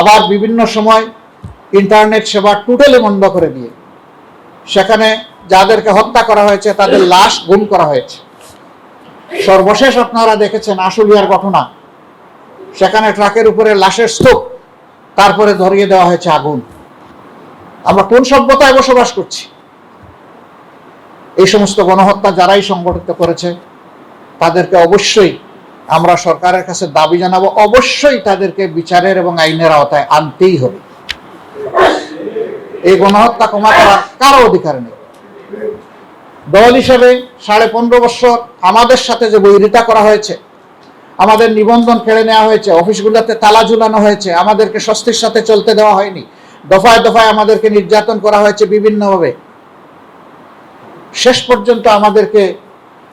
আবার বিভিন্ন সময় ইন্টারনেট সেবা টোটালি বন্ধ করে দিয়ে সেখানে যাদেরকে হত্যা করা হয়েছে, তাদের লাশ গুম করা হয়েছে। সর্বশেষ আপনারা দেখেছেন আশুলিয়ার ঘটনা। সেখানে ট্রাকের উপরে লাশের স্তূপ, তারপরে ধরিয়ে দেওয়া হয়েছে আগুন। আমরা কোন সভ্যতায় বসবাস করছি? এই সমস্ত গণহত্যা যারাই সংগঠিত করেছে, তাদেরকে অবশ্যই আমরা সরকারের কাছে দাবি জানাব, অবশ্যই তাদেরকে বিচারের এবং আইনের আওতায় আনতেই হবে। এই গণহত্যা ক্ষমা করার কারও অধিকার নেই। দল হিসেবে সাড়ে পনেরো বছর আমাদের সাথে যে বৈরিতা করা হয়েছে, আমাদের নিবন্ধন কেড়ে নেওয়া হয়েছে, অফিসগুলোতে তালা ঝুলানো হয়েছে, আমাদেরকে স্বস্তির সাথে চলতে দেওয়া হয়নি, দফায় দফায় আমাদেরকে নির্যাতন করা হয়েছে বিভিন্নভাবে। শেষ পর্যন্ত আমাদেরকে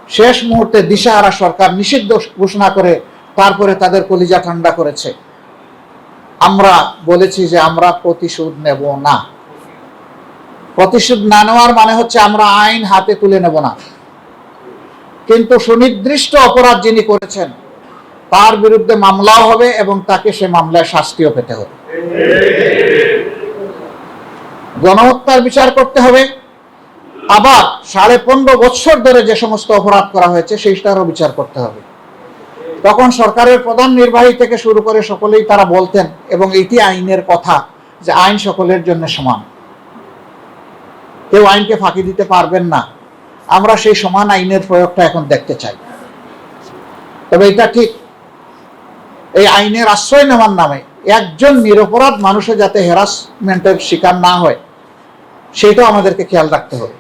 শেষ মুহূর্তে দিশাহারা সরকার নিষিদ্ধ ঘোষণা করে তারপরে তাদের কলিজা ঠান্ডা করেছে। আমরা বলেছি যে আমরা প্রতিশোধ নেব না। প্রতিশোধ না নেওয়ার মানে হচ্ছে আমরা আইন হাতে তুলে নেব না। কিন্তু সুনির্দিষ্ট অপরাধ যিনি করেছেন, তার বিরুদ্ধে মামলাও হবে এবং তাকে সে মামলায় শাস্তিও পেতে হবে। গণহত্যার বিচার করতে হবে। আবার সাড়ে পনেরো বছর ধরে যে সমস্ত অপরাধ করা হয়েছে সেইটারও বিচার করতে হবে। তখন সরকারের প্রধান নির্বাহী থেকে শুরু করে সকলেই তারা বলতেন, এবং এটি আইনের কথা যে আইন সকলের জন্য সমান। কেউ আইনকে ফাঁকি দিতে পারবেন না। আমরা সেই সমান আইনের প্রয়োগটা এখন দেখতে চাই। তবে এটা ঠিক, এই আইনের আশ্রয় নেওয়ার নামে একজন নিরপরাধ মানুষও যাতে হ্যারাসমেন্টের শিকার না হয় সেটাও আমাদেরকে খেয়াল রাখতে হবে।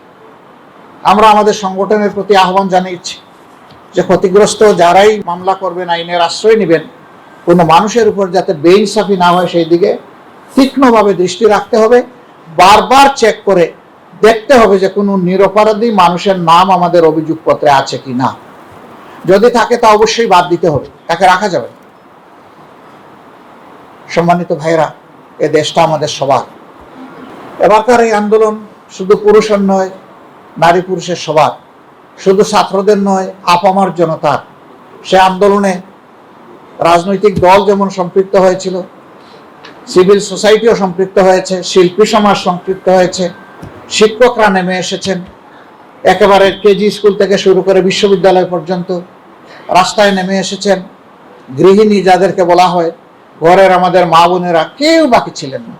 আমরা আমাদের সংগঠনের প্রতি আহ্বান জানিয়েছি যে ক্ষতিগ্রস্ত যারাই মামলা করবেন, আইনের আশ্রয় নেবেন, কোনো মানুষের উপর যাতে বেইনসাফি না হয় সেই দিকে তীক্ষ্ণভাবে দৃষ্টি রাখতে হবে, বারবার চেক করে দেখতে হবে যে কোনো নিরপরাধী মানুষের নাম আমাদের অভিযোগপত্রে আছে কি না। যদি থাকে তা অবশ্যই বাদ দিতে হবে, তাকে রাখা যাবে সম্মানিত ভাইরা এ দেশটা আমাদের সবার। এবারকার এই আন্দোলন শুধু পুরুষের নয় নারী পুরুষের সবার শুধু ছাত্রদের নয়, আপামার জনতার। সে আন্দোলনে রাজনৈতিক দল যেমন সম্পৃক্ত হয়েছিল, সিভিল সোসাইটিও সম্পৃক্ত হয়েছে, শিল্পী সমাজ সম্পৃক্ত হয়েছে, শিক্ষকরা নেমে এসেছেন। একেবারে কেজি স্কুল থেকে শুরু করে বিশ্ববিদ্যালয় পর্যন্ত রাস্তায় নেমে এসেছেন। গৃহিণী যাদেরকে বলা হয়, ঘরের আমাদের মা বোনেরা কেউ বাকি ছিলেন না।